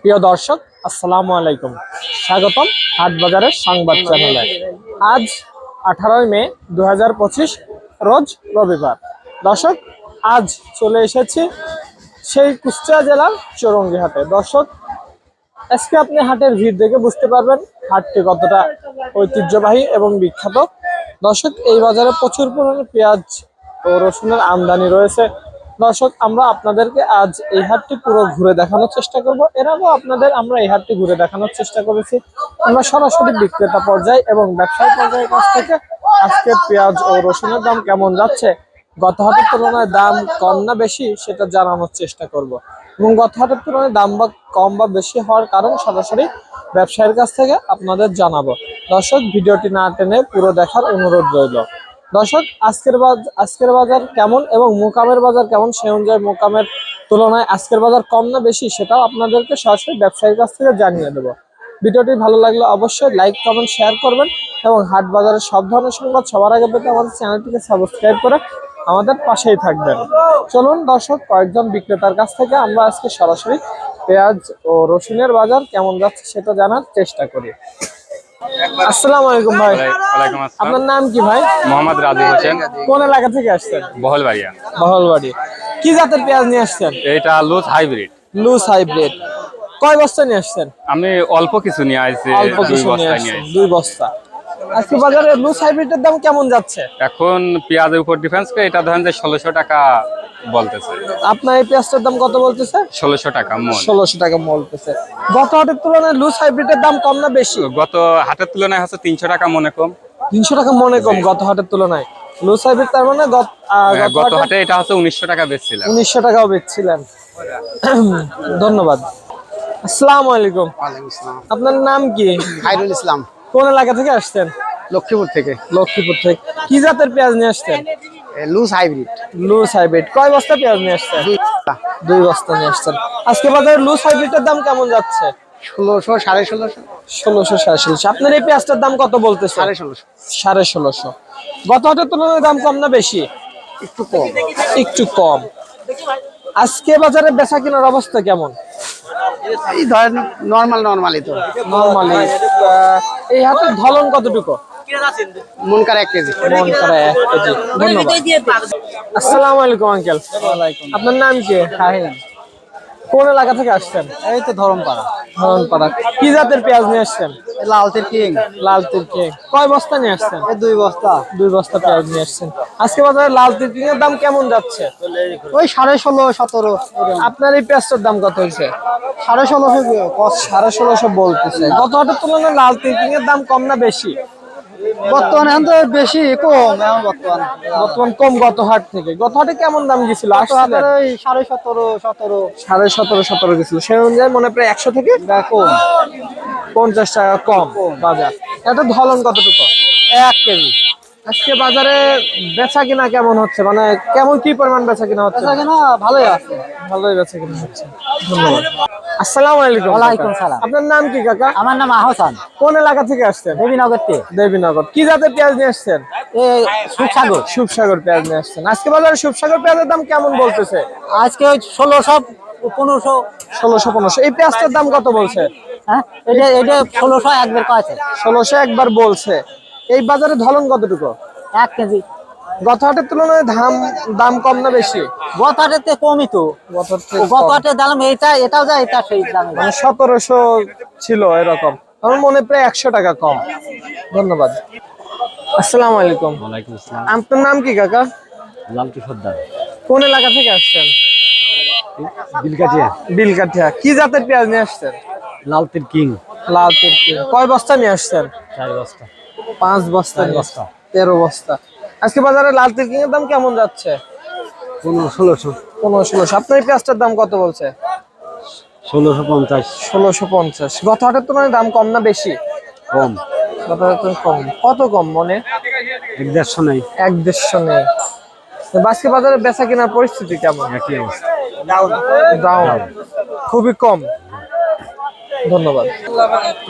প্রিয় দর্শক, আসসালামু আলাইকুম। স্বাগতম হাট বাজারের সংবাদ চ্যানেলে। আজ আঠারোই মে দু হাজার পঁচিশ, রোজ রবিবার। দর্শক, আজ চলে এসেছি সেই কুষ্টিয়া জেলার চৌরঙ্গি হাটে। দর্শক, আজকে আপনি হাটের ভিড় দেখে বুঝতে পারবেন হাটটি কতটা ঐতিহ্যবাহী এবং বিখ্যাত। দর্শক, এই বাজারে প্রচুর পরিমাণে পেঁয়াজ ও রসুনের আমদানি রয়েছে। দর্শক, আমরা আপনাদেরকে আজ এই হাটটি পুরো ঘুরে দেখানোর চেষ্টা করব। এর আগেও আপনাদের আমরা এই হাটটি ঘুরে দেখানোর চেষ্টা করেছি। আমরা সরাসরি বিক্রেতা পর্যায়ে এবং ব্যবসায়ী পর্যায়ের কাছ থেকে আজকে পেঁয়াজ ও রসুনের দাম কেমন যাচ্ছে গত হাটের তুলনায় দাম কম না বেশি সেটা জানানোর চেষ্টা করব। এবং গত হাটের তুলনায় দাম বা কম বা বেশি হওয়ার কারণ সরাসরি ব্যবসায়ীর কাছ থেকে আপনাদের জানাব। দর্শক, ভিডিওটি না টেনে পুরো দেখার অনুরোধ রইল। দর্শক, আজকের আজকের বাজার কেমন এবং মোকামের বাজার কেমন সে অনুযায়ী মোকামের তুলনায় আজকের বাজার কম না বেশি সেটাও আপনাদেরকে সরাসরি ব্যবসায়ীর কাছ থেকে জানিয়ে দেবো। ভিডিওটি ভালো লাগলে অবশ্যই লাইক, কমেন্ট, শেয়ার করবেন এবং হাট বাজারের সব ধরনের সংবাদ সবার আগে পেতে আমাদের চ্যানেলটিকে সাবস্ক্রাইব করে আমাদের পাশেই থাকবেন। চলুন দর্শক, কয়েকজন বিক্রেতার কাছ থেকে আমরা আজকে সরাসরি পেঁয়াজ ও রসুনের বাজার কেমন যাচ্ছে সেটা জানার চেষ্টা করি। আসসালামু আলাইকুম ভাই। ওয়ালাইকুম আসসালাম। আপনার নাম কি ভাই? মোহাম্মদ রাজু হোসেন। কোন এলাকা থেকে আসছেন? বহলবাড়িয়া। বহলবাড়ি। কি জাতের পেঁয়াজ নিয়ে আসছেন? এইটা লুজ হাইব্রিড। Loose hybrid. কয় বস্তা নিয়ে আসছেন? আমি অল্প কিছু নিয়ে আসছি অল্প দুই কিছু নিয়ে বস্তা আসছেন দুই বস্তা। আজকে বাজারে লুজ হাইব্রিডের দাম কেমন যাচ্ছে? এখন পেঁয়াজের উপর ডিফেন্স করে এটা ধরেন যে ষোলোশো টাকা বলতেছে। আপনার এই পেঁয়াজটার দাম কত বলতেছে? ষোলোশো টাকা মন। ষোলোশো টাকা বলতেছে। গত হাটের তুলনায় লুজ হাইব্রিডের দাম কম না বেশি? গত হাটের তুলনায় হচ্ছে তিনশো টাকা মনে কম। তিনশো টাকা মনে কম গত হাটের তুলনায়। লুজ হাইব্রিড তার মানে গত হ্যাঁ, হাটে এটা হচ্ছে উনিশশো টাকা বেচছিলাম। উনিশশো টাকাও বেচছিলেন। ধন্যবাদ। আসসালামু আলাইকুম। আপনার নাম কি? খাইরুল ইসলাম। কোন এলাকা থেকে আসছেন? লক্ষ্মীপুর থেকে। লক্ষ্মীপুর থেকে। কি জাতের পেঁয়াজ নিয়ে আসছেন? লুজ হাইব্রিড লুজ হাইব্রিড কয় বস্তা পেঁয়াজ নিয়ে আসছেন? দুই বস্তা। নিয়ে আসছেন। আজকে বাজারে লুজ হাইব্রিডের দাম কেমন যাচ্ছে? ষোলোশো সাড়ে ষোলোশো। ষোলোশো সাড়ে ষোলোশো। আপনার এই পেঁয়াজটার দাম কত বলতেছে? সাড়ে ষোলোশো। সাড়ে ষোলোশো। গত হাটের তুলনায় দাম কম না বেশি? একটু কম। একটু কম। আজকে বাজারে বেচা কেনার অবস্থা কেমন? এই ধরেন নর্মাল নর্মালি তো। নর্মালি এই হাটের ধলন কতটুকু? মনকার এক কেজি। এক কেজি। ধন্যবাদ। আসসালামু আলাইকুম আঙ্কেল। আপনার নাম কি? কোন এলাকা থেকে আসছেন? এই তো ধরমপাড়া। ধরনপাড়া কি জাতের পেঁয়াজ নিয়ে আসছেন? লালতির কিং। লাল তিরকে কয় বস্তা নিয়ে আসছেন? এই দুই বস্তা। দুই বস্তা পেঁয়াজ নিয়ে আসছেন। আজকে বাজারে লাল তিরকিং এর দাম কেমন যাচ্ছে? ওই সাড়ে ষোলো সতেরো। আপনার এই পেঁয়াজটার দাম কত হয়েছে? সাড়ে ষোলোশো সাড়ে ষোলোশো বলতেছে। গত হাটের তুলনায় লাল তিরকিং এর দাম কম না বেশি? বর্তমানে এখন তো বেশি কম এখন বর্তমান। বর্তমান কম গত হাট থেকে। গত হাটে কেমন দাম গেছিল? সাড়ে সতেরো সতেরো। সাড়ে সতেরো সতেরো গেছিল। সেই অনুযায়ী মনে প্রায় একশো থেকে কম। পঞ্চাশ টাকা কম বাজার। এটা ধলন কতটুকু? এক কেজি। আজকে বাজারে বেচা কিনা কেমন হচ্ছে? মানে কেমন কি পরিমাণ বেচা কিনা হচ্ছে? বেচা কেনা ভালোই আছে। ভালোই বেচা কিনা হচ্ছে। ধন্যবাদ। আসসালামু আলাইকুম ওয়ালাইকুম কাকা। সালাম। আপনার নাম কি কাকা? আমার নাম আহসান। কোন এলাকা থেকে আসছেন? দেবীনগর থেকে। দেবীনগর। কি জাতের পেঁয়াজ নিয়ে আসছেন? পেঁয়াজ নিয়ে আসছেন। আজকে বাজারে পেঁয়াজের দাম কেমন বলতেছে? আজকে ওই ষোলোশো পনেরোশো। ষোলোশো পনেরোশো। এই পেঁয়াজটার দাম কত বলছে? হ্যাঁ? এটা এটা ষোলোশো একবার কয়েছে। ষোলোশো একবার বলছে। এই বাজারে ধলন কতটুকু? এক কেজি। গত হাটের তুলনায় দাম দাম কম না বেশি? গত হাটের কমই তো। গত হাটের দাম এইটা এটাও যায় এটা সেই দাম। মানে সতেরোশো ছিল এরকম। আমার মনে প্রায় একশো টাকা কম। ধন্যবাদ। আসসালামু আলাইকুম। ওয়ালাইকুম আসসালাম। আপনার নাম কি কাকা? লালটু সর্দার কোন এলাকা থেকে আসছেন? বিলকাটিয়া বিলকাঠিয়া। কি জাতের পেঁয়াজ নিয়ে আসছেন? লালতির কিং। লাল তিরকি কয় বস্তা নিয়ে আসছেন? চার বস্তা। পাঁচ বস্তা বস্তা। তেরো বস্তা। আজকে বাজারে লাল এর দাম কেমন যাচ্ছে? পনেরো ষোলোশো। পনেরো ষোলোশো। আপনার এই পেঁয়াজটার দাম কত বলছে? ষোলোশো পঞ্চাশ। ষোলোশো পঞ্চাশ। গত হাটের তুলনায় দাম কম না বেশি? কম। গত হাটের কম। কত কম মনে? এক দেড়শো নেই। এক দেড়শো নেই। বাসকে বাজারে বেচা কেনার পরিস্থিতি কেমন? একই অবস্থা। দাম খুবই কম। ধন্যবাদ।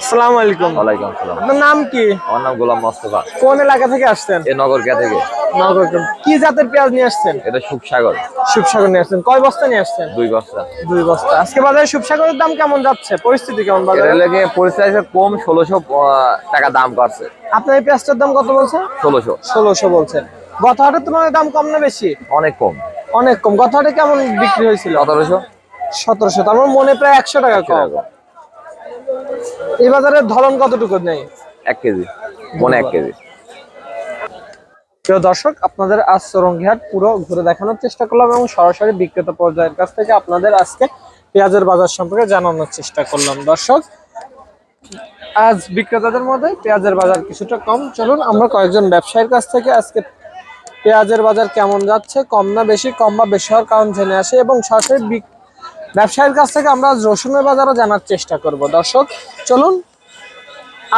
আসসালামু আলাইকুম। ওয়ালাইকুম আসসালাম আপনার নাম কি? আমার নাম গোলাম মোস্তফা। কোন এলাকা থেকে আসছেন? এ থেকে? নগর কি জাতের পেঁয়াজ নিয়ে আসছেন? এটা সুখসাগর শুভসাগর নিয়ে আসছেন। কয় বস্তা নিয়ে আসছেন? দুই বস্তা। দুই বস্তা। আজকে বাজারে শুভসাগরের দাম কেমন যাচ্ছে? পরিস্থিতি কেমন বাজারে? লেগে পরিচয় কম ষোলোশো টাকা দাম করছে। আপনার এই পেঁয়াজটার দাম কত বলছেন ষোলোশো। ষোলোশো বলছেন গত হাটের তুলনায় দাম কম না বেশি? অনেক কম। অনেক কম। গত হাটে কেমন বিক্রি হয়েছিল? সতেরোশো। সতেরোশো। তার মানে মনে প্রায় একশো টাকা কম। এই বাজারের ধরন কতটুকু নেই? এক কেজি মনে এক কেজি। প্রিয় দর্শক আপনাদের আজ চরঙ্গিহাট পুরো ঘুরে দেখানোর চেষ্টা করলাম এবং সরাসরি বিক্রেতা পর্যায়ের কাছ থেকে আপনাদের আজকে পেঁয়াজের বাজার সম্পর্কে জানানোর চেষ্টা করলাম। দর্শক আজ বিক্রেতাদের মধ্যে পেঁয়াজের বাজার কিছুটা কম। চলুন আমরা কয়েকজন ব্যবসায়ীর কাছ থেকে আজকে পেঁয়াজের বাজার কেমন যাচ্ছে কম না বেশি কম বা বেশি হওয়ার কারণ জেনে আসে এবং সরাসরি ব্যবসায়ীর কাছ থেকে আমরা রসুনের বাজারও জানার চেষ্টা করব। দর্শক চলুন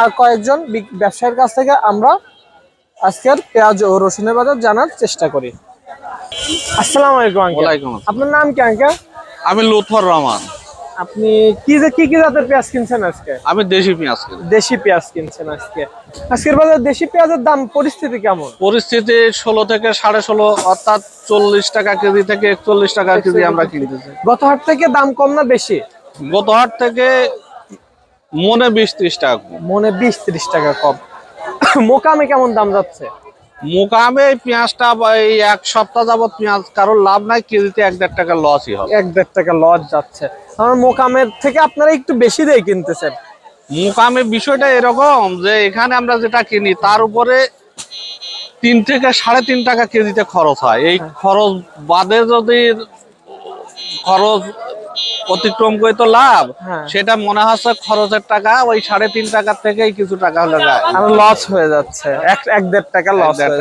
আর কয়েকজন ব্যবসায়ীর কাছ থেকে আমরা আজকের পেঁয়াজ ও রসুনের বাজার জানার চেষ্টা করি। আসসালামু আলাইকুম আপনার নাম কি আঙ্কা আমি লুৎফর রহমান। আপনি কি যে কি কি জাতের পেঁয়াজ কিনছেন আজকে? আমি দেশি পেঁয়াজ দেশি পেঁয়াজ কিনছেন আজকে। আজকের বাজারে দেশি পেঁয়াজের দাম পরিস্থিতি কেমন? পরিস্থিতি ষোলো থেকে সাড়ে ষোলো অর্থাৎ চল্লিশ টাকা কেজি থেকে একচল্লিশ টাকা কেজি আমরা কিনতেছি। গত হাট থেকে দাম কম না বেশি? গত হাট থেকে মনে বিশ ত্রিশ টাকা কম। মনে বিশ ত্রিশ টাকা কম। মোকামে কেমন দাম যাচ্ছে? মোকামে পেঁয়াজটা এই এক সপ্তাহ যাবত পেঁয়াজ কারোর লাভ নাই কেজিতে এক দেড় টাকা লসই হবে। এক দেড় টাকা লস যাচ্ছে। আমার মোকামের থেকে আপনারা একটু বেশি দিয়ে কিনতেছেন। মোকামে বিষয়টা এরকম যে এখানে আমরা যেটা কিনি তার উপরে তিন থেকে সাড়ে তিন টাকা কেজিতে খরচ হয়। এই খরচ বাদে যদি খরচ অতিক্রম করে তো লাভ হ্যাঁ। সেটা মনে হচ্ছে খরচের টাকা ওই সাড়ে তিন টাকার থেকেই কিছু টাকা হলে যায়। আর লস হয়ে যাচ্ছে। এক এক দেড় টাকা লস হয়ে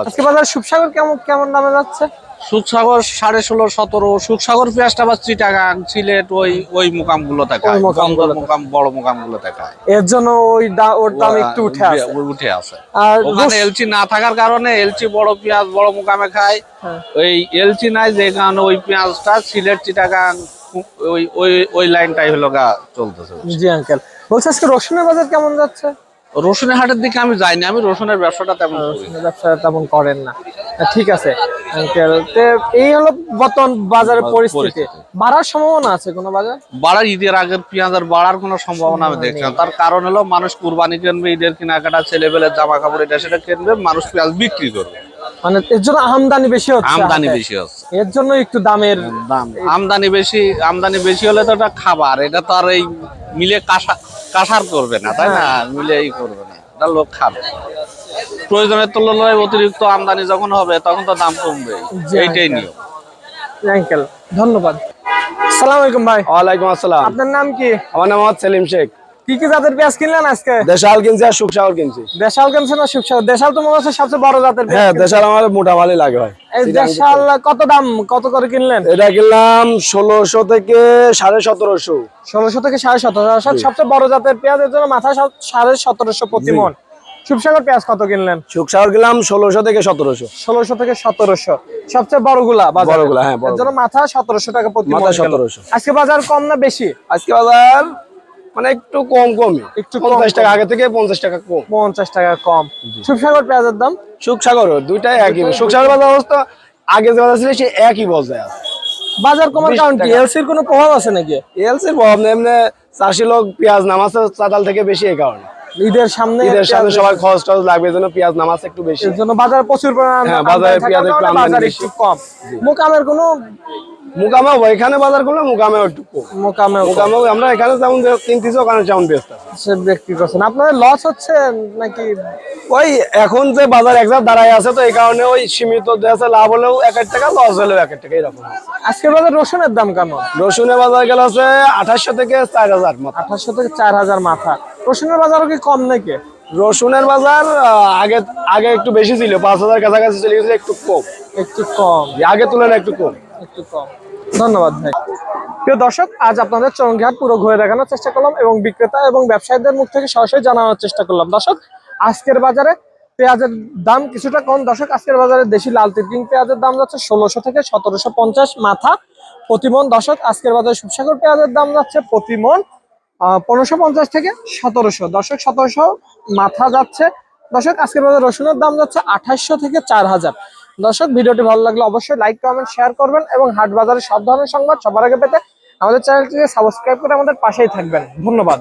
আজকে বাজার সুপসাগর কেমন কেমন দামে যাচ্ছে? সুখসাগর সাড়ে ষোলো সতেরো। সুখসাগর পেঁয়াজটা বা চিটাগাং সিলেট ওই ওই মুকামগুলো থাকে ওই মোকামগুলোতে। মুকাম বড় মুকামগুলো এর জন্য ওই ওর দাম একটু উঠে আসে। উঠে আসে। আর ওখানে এলচি না থাকার কারণে এলচি বড় পেঁয়াজ বড় মুকামে খায়। হ্যাঁ। ওই এলচি নাই যে কারণে ওই পেঁয়াজটা সিলেট চিটাগাং ওই ওই ওই লাইনটাই হলো গা চলতেছে। জি আঙ্কেল বলছি আজকে রসুনের বাজার কেমন যাচ্ছে? রসুনের হাটের দিকে আমি যাইনি আমি রসুনের ব্যবসাটা তেমন করি ব্যবসা তেমন করেন না। ঠিক আছে। আঙ্কেল এই হলো বর্তমান বাজারের পরিস্থিতি। পরিস্থিতি। বাড়ার সম্ভাবনা আছে কোনো বাজার? বাড়ার ঈদের আগের পেঁয়াজের বাড়ার কোনো সম্ভাবনা আমি দেখছি তার কারণ হলো মানুষ কুরবানি কিনবে ঈদের কেনাকাটা ছেলেবেলের জামা কাপড় এটা সেটা কিনবে মানুষ পেঁয়াজ বিক্রি করবে। মানে এর জন্য আমদানি বেশি হচ্ছে আমদানি বেশি হচ্ছে। এর জন্য একটু দামের দাম। আমদানি বেশি আমদানি বেশি হলে তো এটা খাবার এটা তো আর এই মিলে কাঁসা কাঁসার করবে না তাই না? মিলে এই করবে না এটা লোক খাবে। প্রয়োজনের তুলনায় অতিরিক্ত আমদানি যখন হবে তখন তো দাম কমবে। এইটাই। নিয়ম। আঙ্কেল ধন্যবাদ। সালাম আলাইকুম ভাই। ওয়ালাইকুম আসসালাম। আপনার নাম কি? আমার নাম সেলিম শেখ। কি কি জাতের পেঁয়াজ কিনলেন আজকে? দেশাল কিনছি আর সুখসাগর কিনছি। দেশাল না সুপসাগর দেশাল তো মনে হচ্ছে সবচেয়ে বড় জাতের পেঁয়াজ হ্যাঁ দেশাল আমার মোটা ভালোই লাগে ভাই। এই দেশাল কত দাম কত করে কিনলেন? এটা কিনলাম ষোলোশো থেকে সাড়ে সতেরোশো। ষোলোশো থেকে সাড়ে সতেরোশো। সবচেয়ে বড় জাতের পেঁয়াজের জন্য মাথা সাড়ে সতেরোশো প্রতি মন সুপসাগর পেঁয়াজ কত কিনলেন? সুখসাগর কিনলাম ষোলোশো থেকে সতেরোশো। ষোলোশো থেকে সতেরোশো। সবচেয়ে বড়গুলা বাজারে। বড়গুলা, হ্যাঁ। মাথা সতেরোশো টাকা প্রতি মাথা। 1700 আজকে বাজার কম না বেশি? আজকে বাজার মানে একটু কম কমই। একটু পঞ্চাশ টাকা। আগে থেকে পঞ্চাশ টাকা কম। পঞ্চাশ টাকা কম। সুপসাগর পেঁয়াজের দাম? সুখসাগর দুইটাই একই। সুখসাগর বাজার অবস্থা আগে যে বাজার ছিল সে একই বজায় আছে। বাজার কমার 20 কারণ কি? এলসির কোনো প্রভাব আছে নাকি? এলসির প্রভাব নেই এমনি চাষি লোক পেঁয়াজ নামাচ্ছে চাতাল থেকে বেশি এই কারণে। ঈদের সামনে ঈদের সামনে সবার খরচ টরচ লাগবে এজন্য জন্য পেঁয়াজ নামাজ একটু বেশি। এজন্য জন্য বাজার প্রচুর পরিমাণ হ্যাঁ, বাজারে পেঁয়াজের। একটু কম। মোকামের কোনো মুকামেও এখানে বাজার করলে মুকামেও একটু কম। মোকামে মুকামেও আমরা এখানে যেমন কিনতেছি ওখানে যেমন ব্যস্ত সে ব্যক্তি করছেন। আপনাদের লস হচ্ছে নাকি? ওই এখন যে বাজার একজার দাঁড়ায় আছে তো এই কারণে ওই সীমিত দেশে লাভ হলেও এক টাকা লস হলেও এক টাকা এরকম। আজকের বাজার রসুনের দাম কেমন? রসুনের বাজার গেল আছে আঠাশশো থেকে চার হাজার মতো আঠাশশো থেকে চার হাজার মাথা। রসুনের বাজারও কি কম নাকি? রসুনের বাজার আগে আগে একটু বেশি ছিল পাঁচ হাজার কাছাকাছি চলে গেছিল একটু কম। একটু কম। আগে তুলনায় একটু কম। একটু কম। ধন্যবাদ ভাই। প্রিয় দর্শক, আজ আপনাদের চরঙ্গিহাট পুরো ঘুরে দেখানোর চেষ্টা করলাম এবং বিক্রেতা এবং ব্যবসায়ীদের মুখ থেকে সরাসরি জানানোর চেষ্টা করলাম। দর্শক, আজকের বাজারে পেঁয়াজের দাম কিছুটা কম। দর্শক, আজকের বাজারে দেশি লাল তিরকিং পেঁয়াজের দাম যাচ্ছে ষোলোশো থেকে সতেরোশো পঞ্চাশ মাথা প্রতিমন। দর্শক, আজকের বাজারে সুপসাগর পেঁয়াজের দাম যাচ্ছে প্রতিমন পনেরোশো পঞ্চাশ থেকে সতেরোশো। দর্শক, সতেরোশো মাথা যাচ্ছে। দর্শক, আজকের বাজার রসুনের দাম যাচ্ছে আঠাশশো থেকে চার হাজার। দর্শক, ভিডিওটি ভালো লাগলে অবশ্যই লাইক কমেন্ট শেয়ার করবেন এবং হাট বাজারের সব ধরনের সংবাদ সবার আগে পেতে আমাদের চ্যানেলটিকে সাবস্ক্রাইব করে আমাদের পাশেই থাকবেন। ধন্যবাদ।